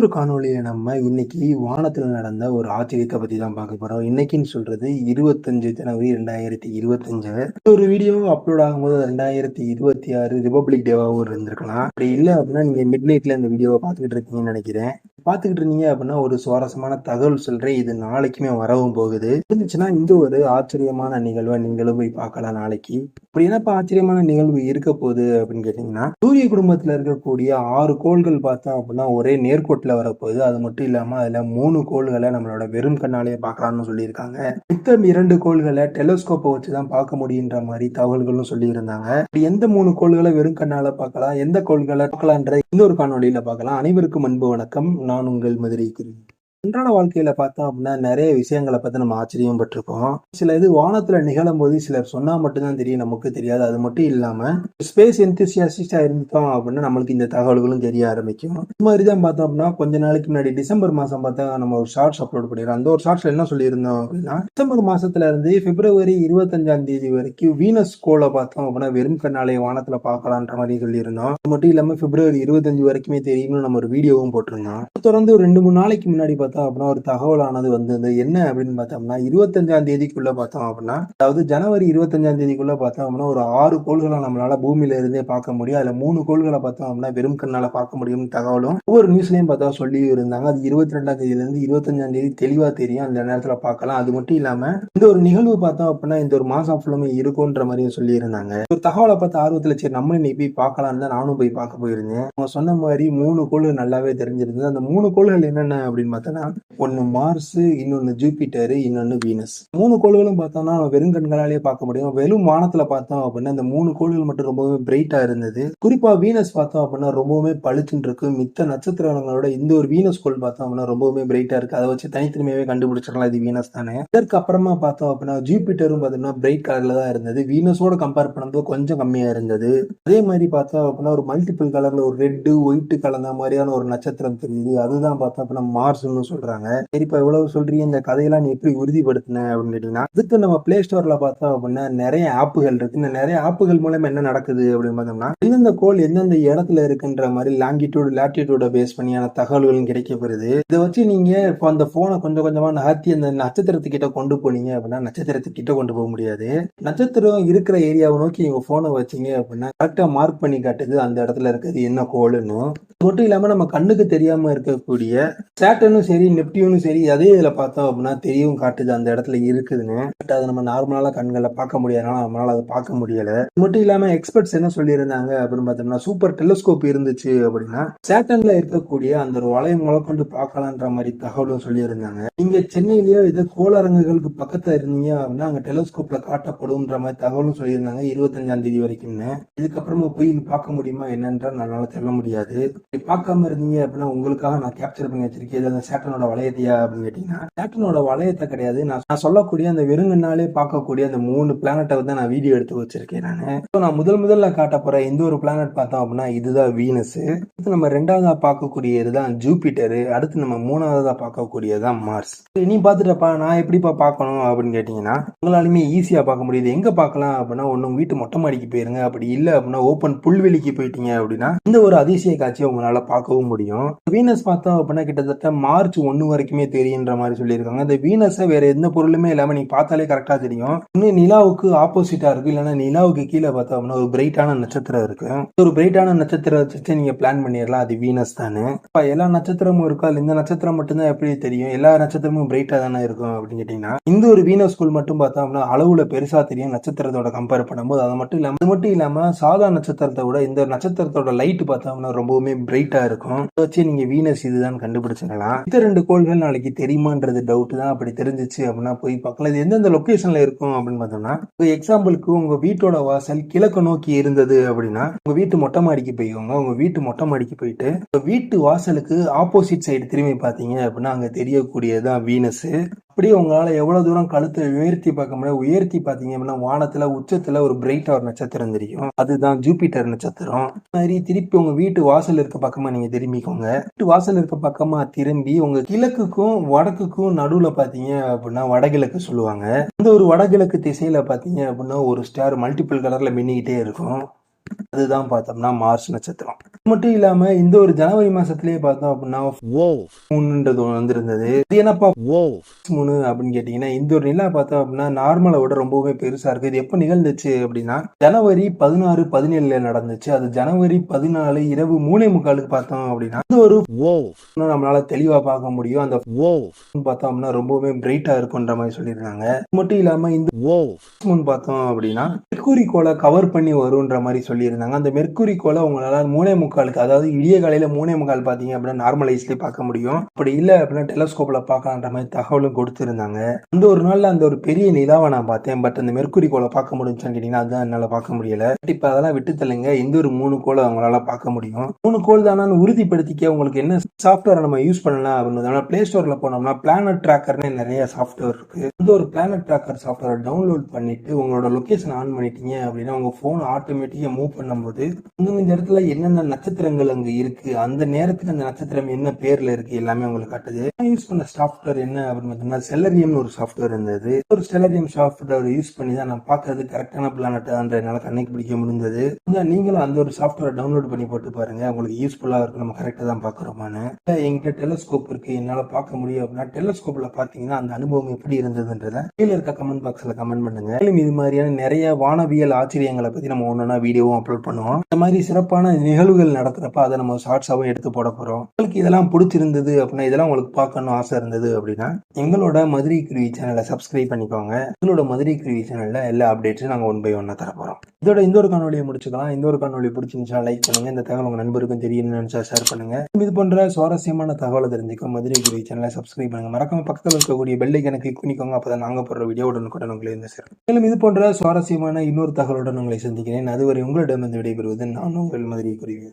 ஒரு காணொளியில நம்ம இன்னைக்கு வானத்துல நடந்த ஒரு ஆச்சரியத்தை பத்தி தான் பார்க்க போறோம். இன்னைக்குன்னு சொல்றது இருபத்தஞ்சு ஜனவரி ரெண்டாயிரத்தி இருபத்தஞ்சு. ஒரு வீடியோ அப்லோட் ஆகும்போது ரெண்டாயிரத்தி இருபத்தி ஆறு ரிபப்ளிக் டேவாகவும் இருந்திருக்கலாம். அப்படி இல்லை அப்படின்னா நீங்க மிட் நைட்ல இந்த வீடியோவை பார்த்துக்கிட்டு இருக்கீங்கன்னு நினைக்கிறேன். பார்த்துக்கிட்டு இருந்தீங்க அப்படின்னா ஒரு சுவாரஸ்யமான தகவல் சொல்றேன். இது நாளைக்குமே வரவும் போகுது. இருந்துச்சுன்னா இந்த ஒரு ஆச்சரியமான நிகழ்வை நீங்களும் போய் பார்க்கலாம் நாளைக்கு. அப்படி என்னப்பா ஆச்சரியமான நிகழ்வு இருக்க போகுது அப்படின்னு கேட்டீங்கன்னா சூரிய குடும்பத்துல இருக்கக்கூடிய ஆறு கோள்கள் பார்த்தோம் அப்படின்னா ஒரே நேர்கோட்டில் வரப்போகுது. அது மட்டும் இல்லாமல் அதுல மூணு கோள்களை நம்மளோட வெறும் கண்ணாலேயே பார்க்கலாம்னு சொல்லியிருக்காங்க. மித்தம் இரண்டு கோள்களை டெலஸ்கோப்பை வச்சு தான் பார்க்க முடியுன்ற மாதிரி தகவல்களும் சொல்லியிருந்தாங்க. அப்படி எந்த மூணு கோள்களை வெறும் கண்ணால பார்க்கலாம் எந்த கோள்களை பார்க்கலான்ற இந்த ஒரு காணொலியில பார்க்கலாம். அனைவருக்கும் அன்பு வணக்கம். நான் உங்கள் மதுரை குரு அன்றாட வாழ்க்கையில பார்த்தோம் அப்படின்னா நிறைய விஷயங்களை பத்தி நம்ம ஆச்சரியம் பட்டிருக்கோம். சில இது வானத்துல நிகழும் போது சிலர் சொன்னா மட்டும்தான் தெரியும் நமக்கு தெரியாது. அது மட்டும் இல்லாம ஸ்பேஸ் எந்தூசியாசிஸ்டா இருந்தோம் அப்படின்னா நம்மளுக்கு இந்த தகவல்களும் தெரிய ஆரம்பிக்கும். இது மாதிரி தான் பார்த்தோம் அப்படின்னா கொஞ்ச நாளைக்கு முன்னாடி டிசம்பர் மாசம் பார்த்தா நம்ம ஒரு ஷார்ட்ஸ் அப்லோட் பண்ணிடுறோம். அந்த ஒரு ஷார்ட்ஸ்ல என்ன சொல்லியிருந்தோம் அப்படின்னா டிசம்பர் மாசத்துல இருந்து பிப்ரவரி இருபத்தஞ்சாம் தேதி வரைக்கும் வீனஸ் கோல பார்த்தோம் அப்படின்னா வெறும் கண்ணாலே வானத்துல பார்க்கலான்ற மாதிரி சொல்லியிருந்தோம். அது மட்டும் இல்லாம பிப்ரவரி இருபத்தஞ்சு வரைக்குமே தெரியும்னு நம்ம ஒரு வீடியோவும் போட்டிருந்தோம். தொடர்ந்து ஒரு ரெண்டு மூணு நாளைக்கு முன்னாடி பார்த்தோம் பார்த்தோம் அப்படின்னா ஒரு தகவலானது வந்து என்ன அப்படின்னு பார்த்தோம்னா இருபத்தஞ்சாம் தேதிக்குள்ள பார்த்தோம் அப்படின்னா அதாவது ஜனவரி இருபத்தஞ்சாம் தேதிக்குள்ள பார்த்தோம் அப்படின்னா ஒரு ஆறு கோள்களை நம்மளால பூமியில இருந்தே பார்க்க முடியும். அதுல மூணு கோள்களை பார்த்தோம் அப்படின்னா வெறும் கண்ணால பார்க்க முடியும் தகவலும் ஒவ்வொரு நியூஸ்லயும் பார்த்தா சொல்லி இருந்தாங்க. அது இருபத்தி ரெண்டாம் தேதியில இருந்து இருபத்தஞ்சாம் தேதி தெளிவா தெரியும். அந்த நேரத்துல பார்க்கலாம். அது மட்டும் இல்லாம இந்த ஒரு நிகழ்வு பார்த்தோம் அப்படின்னா இந்த ஒரு மாசம் ஃபுல்லுமே இருக்கும்ன்ற மாதிரியும் சொல்லி இருந்தாங்க ஒரு தகவலை பார்த்து ஆர்வத்துல சரி நம்மளும் இன்னைக்கு போய் பார்க்கலாம்னு தான் நானும் போய் பார்க்க போயிருந்தேன். அவங்க சொன்ன மாதிரி மூணு கோள்கள் நல்லாவே தெரிஞ்சிருந்தது. அந்த மூணு கோள்கள் என்னென்ன அப்படின்னு பார்த்தா பார்த்தோன்னா ஒன்னு மார்ஸ் இன்னொன்னு ஜூபிட்டர் இன்னொன்னு வீனஸ் மூணு கோள்களும் பார்த்தோம்னா வெறும் கண்களாலேயே பார்க்க முடியும். வெறும் வானத்துல பார்த்தோம் அப்படின்னா இந்த மூணு கோள்கள் மட்டும் ரொம்பவே பிரைட்டா இருந்தது. குறிப்பா வீனஸ் பார்த்தோம் அப்படின்னா ரொம்பவுமே பளிச்சுன்னு இருக்கு. மித்த நட்சத்திரங்களோட இந்த ஒரு வீனஸ் கோள் பார்த்தோம் அப்படின்னா ரொம்பவுமே பிரைட்டா இருக்கு. அதை வச்சு தனித்தனிமையாவே கண்டுபிடிச்சிடலாம். இது வீனஸ் தானே. இதற்கு அப்புறமா பார்த்தோம் அப்படின்னா ஜூபிட்டரும் பார்த்தோம்னா பிரைட் கலர்ல தான் இருந்தது. வீனஸோட கம்பேர் பண்ணும்போது கொஞ்சம் கம்மியா இருந்தது. அதே மாதிரி பார்த்தோம் அப்படின்னா ஒரு மல்டிபிள் கலர்ல ஒரு ரெட்டு ஒயிட் கலந்த மாதிரியான ஒரு நட்சத்திரம் தெரியுது. அதுதான் பார்த்தோம் அப்படின்னா மார்ஸ்னு சொல்றாங்க. சரிப்பா இவ்வளவு சொல்றீங்க இந்த கதையெல்லாம் நீ எப்படி உறுதிப்படுத்தின அப்படின்னு கேட்டீங்கன்னா அதுக்கு நம்ம பிளே ஸ்டோர்ல பார்த்தோம் அப்படின்னா நிறைய ஆப்புகள் இருக்கு. இந்த நிறைய ஆப்புகள் மூலமா என்ன நடக்குது அப்படின்னு பார்த்தோம்னா எந்தெந்த கோள் எந்தெந்த இடத்துல இருக்குன்ற மாதிரி லாங்கிடியூட் லாட்டிடியூட பேஸ் பண்ணியான தகவல்களும் கிடைக்கப்படுது. இதை வச்சு நீங்க இப்போ அந்த போனை கொஞ்சம் கொஞ்சமா நகர்த்தி அந்த நட்சத்திரத்துக்கிட்ட கொண்டு போனீங்க அப்படின்னா நட்சத்திரத்துக்கிட்ட கொண்டு போக முடியாது. நட்சத்திரம் இருக்கிற ஏரியாவை நோக்கி உங்க போனை வச்சீங்க அப்படின்னா கரெக்டா மார்க் பண்ணி காட்டுது அந்த இடத்துல இருக்கிறது என்ன கோல்னு. மட்டும் இல்லாம நம்ம கண்ணுக்கு தெரியாம இருக்கக்கூடிய சேட்டனும் சரி சரி நெப்டியூனும் சரி அதே இதில் பார்த்தோம் அப்படின்னா தெரியவும் காட்டுது அந்த இடத்துல இருக்குதுன்னு. பட் அதை நம்ம நார்மலான கண்களில் பார்க்க முடியாதனால நம்மளால அதை பார்க்க முடியல. அது மட்டும் இல்லாமல் எக்ஸ்பர்ட்ஸ் என்ன சொல்லியிருந்தாங்க அப்படின்னு பார்த்தோம்னா சூப்பர் டெலிஸ்கோப் இருந்துச்சு அப்படின்னா சேட்டன்ல இருக்கக்கூடிய அந்த ஒரு வளையம் கொண்டு பார்க்கலான்ற மாதிரி தகவலும் சொல்லியிருந்தாங்க. நீங்க சென்னையிலேயோ இது கோளரங்குகளுக்கு பக்கத்துல இருந்தீங்க அப்படின்னா அங்க டெலிஸ்கோப்ல காட்டப்படும்ன்ற மாதிரி தகவலும் சொல்லியிருந்தாங்க இருபத்தஞ்சாம் தேதி வரைக்கும்னு. இதுக்கப்புறமா போய் பார்க்க முடியுமா என்னன்ற நம்மளால சொல்ல முடியாது. இப்படி பார்க்காம இருந்தீங்க அப்படின்னா உங்களுக்காக நான் கேப்சர் பண்ணி வச்சிருக்கேன். இது அந்த சேட்டனோட வளையத்தையா அப்படின்னு கேட்டீங்கன்னா சேட்டனோட வளையத்தை கிடையாது. நான் சொல்லக்கூடிய அந்த வெறுங்கனாலே பார்க்கக்கூடிய அந்த மூணு பிளானட்டை வந்து நான் வீடியோ எடுத்து வச்சிருக்கேன் நான். ஸோ நான் முதல் முதல்ல காட்ட போற இந்த ஒரு பிளானட் பார்த்தோம் அப்படின்னா இதுதான் வீனஸ் அடுத்து நம்ம ரெண்டாவதா பார்க்கக்கூடியது தான் ஜூபிட்டர் அடுத்து நம்ம மூணாவதா பார்க்கக்கூடியது தான் மார்ஸ் நீ பார்த்துட்டப்பா நான் எப்படிப்பா பார்க்கணும் அப்படின்னு கேட்டீங்கன்னா உங்களாலுமே ஈஸியா பார்க்க முடியுது. எங்க பார்க்கலாம் அப்படின்னா ஒன்னும் வீட்டு மொட்டை மாடிக்கு போயிருங்க. அப்படி இல்லை அப்படின்னா ஓப்பன் புல்வெளிக்கு போயிட்டீங்க அப்படின்னா இந்த ஒரு அதிசய காட்சியை உங்களால பார்க்கவும் முடியும். வீனஸ் பார்த்தோம் அப்படின்னா கிட்டத்தட்ட மார்ச் ஒன்னு வரைக்குமே தெரியுன்ற மாதிரி சொல்லியிருக்காங்க. இந்த வீனஸை வேற எந்த பொருளுமே இல்லாம நீ பார்த்தாலே கரெக்டா தெரியும். இன்னும் நிலாவுக்கு ஆப்போசிட்டா இருக்கு. இல்லைன்னா நிலாவுக்கு கீழே பார்த்தோம்னா ஒரு பிரைட்டான நட்சத்திரம் இருக்கு. ஒரு பிரைட்டான நட்சத்திரம் வச்சு நீங்க பிளான் பண்ணிடலாம். அது வீனஸ் தானே. இப்போ எல்லா நட்சத்திரமும் இருக்கா? இந்த நட்சத்திரம் மட்டும்தான் எப்படி தெரியும்? எல்லா நட்சத்திரமும் பிரைட்டா தானே இருக்கும் அப்படின்னு கேட்டீங்கன்னா இந்த ஒரு வீனஸ் ஸ்கூல் மட்டும் பார்த்தோம் அப்படின்னா அளவுல பெருசா தெரியும் நட்சத்திரத்தோட கம்பேர் பண்ணும்போது. அது மட்டும் இல்லாமல் அது மட்டும் இல்லாமல் சாதா நட்சத்திரத்தை விட இந்த நட்சத்திரத்தோட லைட் பார்த்தோம்னா ரொம்பவுமே பிரைட்டா இருக்கும். அதை வச்சு நீங்க வீனஸ் இதுதான் கண்டுபிடிச்சிடலாம். இத்தர ரெண்டு கோள்கள் நாளைக்கு தெரியுமான்றது டவுட் தான். அப்படி தெரிஞ்சிச்சு அப்படின்னா போய் பார்க்கலாம். இது எந்தெந்த லொக்கேஷனில் இருக்கும் அப்படின்னு பார்த்தோம்னா எக்ஸாம்பிளுக்கு உங்க வீட்டோட வாசல் கிழக்கு நோக்கி இருந்தது அப்படின்னா உங்க வீட்டு மொட்டை மாடிக்கு போய்க்கோங்க. உங்க வீட்டு மொட்டை மாடிக்கு போயிட்டு வீட்டு வாசலுக்கு ஆப்போசிட் சைடு திரும்பி பார்த்தீங்க அப்படின்னா அங்க தெரியக்கூடியதான் வீனஸ் அப்படியே உங்களால் எவ்வளோ தூரம் கழுத்தை உயர்த்தி பார்க்க முடியாது உயர்த்தி பார்த்தீங்க அப்படின்னா வானத்தில் உச்சத்தில் ஒரு பிரைட்டாக ஒரு நட்சத்திரம் தெரியும். அதுதான் ஜூபிட்டர் நட்சத்திரம். மாதிரி திருப்பி உங்கள் வீட்டு வாசல் இருக்க பக்கமாக நீங்கள் திரும்பிக்கோங்க. வீட்டு வாசல் இருக்க பக்கமாக திரும்பி உங்கள் கிழக்குக்கும் வடக்குக்கும் நடுவில் பார்த்தீங்க அப்படின்னா வடகிழக்கு சொல்லுவாங்க. அந்த ஒரு வடகிழக்கு திசையில் பார்த்தீங்க அப்படின்னா ஒரு ஸ்டார் மல்டிபிள் கலரில் மின்னிக்கிட்டே இருக்கும். அதுதான் பார்த்தோம்னா மார்ச் நட்சத்திரம். மட்டும் இல்லாம இந்த ஒரு ஜனவரி மாசத்திலேயே பார்த்தோம் அப்படின்னா மூணுன்றது வந்திருந்தது. இது என்னப்பா? Wolf, மூணு அப்படின்னு கேட்டீங்கன்னா இந்த ஒரு நிலா பார்த்தோம் அப்படின்னா நார்மலை விட ரொம்பவே பெருசா இருக்கு. இது எப்போ நிகழ்ந்துச்சு அப்படின்னா ஜனவரி பதினாறு பதினேழுல நடந்துச்சு. அது ஜனவரி பதினாலு இரவு மூணே முக்காலுக்கு பார்த்தோம் அப்படின்னா இந்த ஒரு நம்மளால தெளிவா பார்க்க முடியும். அந்த பார்த்தோம் அப்படின்னா ரொம்பவே பிரைட்டா இருக்குன்ற மாதிரி சொல்லியிருக்காங்க இது மட்டும் இல்லாம இந்த wolf, மூன் பார்த்தோம் அப்படின்னா மெர்க்குரி கோளை கவர் பண்ணி வரும்ன்ற மாதிரி சொல்லியிருந்தாங்க. அந்த மெர்க்குரி கோளை உங்களால மூணே முக்காலுக்கு அதாவது இடிய காலையில மூணே முக்கால் பார்த்தீங்க அப்படின்னா நார்மல் ஐஸ்லேயே பார்க்க முடியும். அப்படி இல்லை அப்படின்னா டெலஸ்கோப்ல பார்க்கலான்ற மாதிரி தகவலும் கொடுத்துருந்தாங்க. அந்த ஒரு நாள்ல அந்த ஒரு பெரிய நிலாவை நான் பார்த்தேன். பட் அந்த மெர்க்குரி கோலை பார்க்க முடிஞ்சான்னு கேட்டீங்கன்னா அதுதான் என்னால பார்க்க முடியல. பட் இப்போ அதெல்லாம் விட்டு தள்ளுங்க. எந்த ஒரு மூணு கோலை அவங்களால பார்க்க முடியும். மூணு கோல் தானான்னு உறுதிப்படுத்திக்க உங்களுக்கு என்ன சாஃப்ட்வேரை நம்ம யூஸ் பண்ணலாம் அப்படின்னு பிளே ஸ்டோர்ல போனோம்னா பிளானட் ட்ராக்கர்னு நிறைய சாஃப்ட்வேர் இருக்கு. இந்த ஒரு பிளானட் ட்ராக்கர் சாஃப்ட்வேரை டவுன்லோட் பண்ணிட்டு உங்களோட லொகேஷன் ஆன் பண்ணிட்டீங்க அப்படின்னா உங்க போன் ஆட்டோமேட்டிக்கா மூவ் பண்ணும்போது இந்த இந்த இடத்துல என்னென்ன நட்சத்திரங்கள் அங்க இருக்கு. அந்த நேரத்துக்கு அந்த நட்சத்திரம் என்ன பேர்ல இருக்கு எல்லாமே உங்களுக்கு காட்டுது. நான் யூஸ் பண்ண சாஃப்ட்வேர் என்ன அப்படின்னு பார்த்தீங்கன்னா செல்லரியம் ஒரு சாஃப்ட்வேர் இருந்தது. ஒரு செல்லரியம் சாஃப்ட்வேர் யூஸ் பண்ணி தான் நான் பார்க்கறது. கரெக்டான பிளானட் கண்ணுக்கு பிடிக்க முடிஞ்சது நீங்களும் அந்த ஒரு சாஃப்ட்வேர் டவுன்லோட் பண்ணி போட்டு பாருங்க. உங்களுக்கு யூஸ்ஃபுல்லா இருக்கும். நம்ம கரெக்டா தான் பாக்குறோமான்னு எங்கிட்ட டெலஸ்கோப் இருக்கு. என்னால பார்க்க முடியும் அப்படின்னா டெலஸ்கோப்ல பாத்தீங்கன்னா அந்த அனுபவம் எப்படி இருந்ததுன்றத கீழே இருக்க கமெண்ட் பாக்ஸ்ல கமெண்ட் பண்ணுங்க. மேலும் இது மாதிரியான நிறைய வானவியல் ஆச்சரியங்களை பத்தி நம்ம ஒன்னொன்னா வீடியோவும் அப்லோட் பண்ணுவோம். இந்த மாதிரி சிறப்பான நிகழ்வுகள் நடத்துகிறப்ப அதை நம்ம ஷார்ட்ஸாகவும் எடுத்து போட போகிறோம் உங்களுக்கு இதெல்லாம் பிடிச்சிருந்தது அப்படின்னா இதெல்லாம் உங்களுக்கு பார்க்கணும் ஆசை இருந்தது அப்படின்னா எங்களோட மதுரை குருவி சேனலை சப்ஸ்கிரைப் பண்ணிக்கோங்க. எங்களோட மதுரை குருவி சேனலில் எல்லா அப்டேட்ஸும் நாங்கள் ஒன் பை ஒன்னாக தர இதோட இந்த ஒரு காணொலியை முடிச்சுக்கலாம். இந்த ஒரு காணொலி பிடிச்சிருந்துச்சா லைக் பண்ணுங்க. இந்த தகவல் உங்கள் நண்பருக்கும் தெரியணும்னு நினச்சா ஷேர் பண்ணுங்க. இது போன்ற சுவாரஸ்யமான தகவலை தெரிஞ்சுக்க மதுரை குருவி சேனலை சப்ஸ்கிரைப் பண்ணுங்கள் மறக்காம பக்கத்தில் இருக்கக்கூடிய பெல் கணக்கு கிளிக் பண்ணிக்கோங்க. அப்பதான் நாங்கள் போடுற வீடியோ உடனுக்குடன் உங்களை வந்து சேரும். மேலும் இது போன்ற சுவாரஸ்யமான இன்னொரு தகவலுடன் உங்களை சந்திக்கிறேன். அதுவரை வந்து விடைபெறுவது நான் உங்கள் மதுரை குருவி.